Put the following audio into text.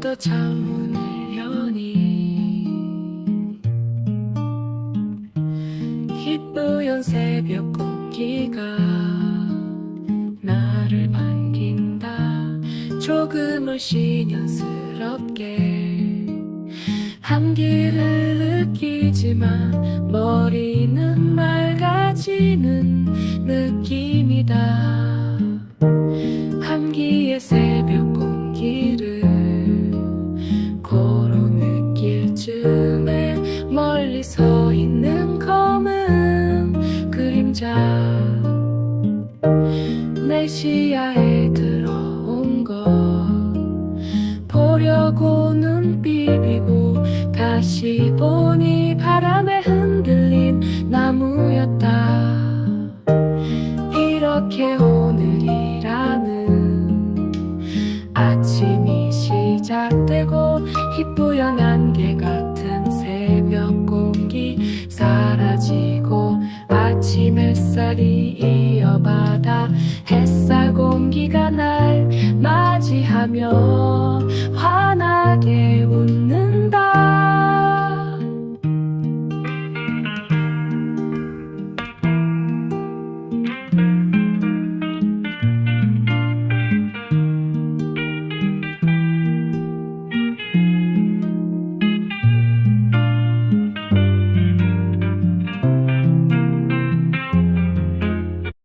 또 창문을 여니 희뿌연 새벽 공기가 나를 반긴다. 조금 을신연스럽게. 한기를 느끼지만 머리는 맑아지는 느낌이다. 한기의 새벽 공기를 내 시야에 들어온 것. 보려고 눈 비비고 다시 보니 바람에 흔들린 나무였다. 이렇게 오늘이라는 아침이 시작되고 희뿌연 안개 같은 새벽 공기 사라지고 아침 햇살이 내려받아 햇살 공기가 날 맞이하며 환하게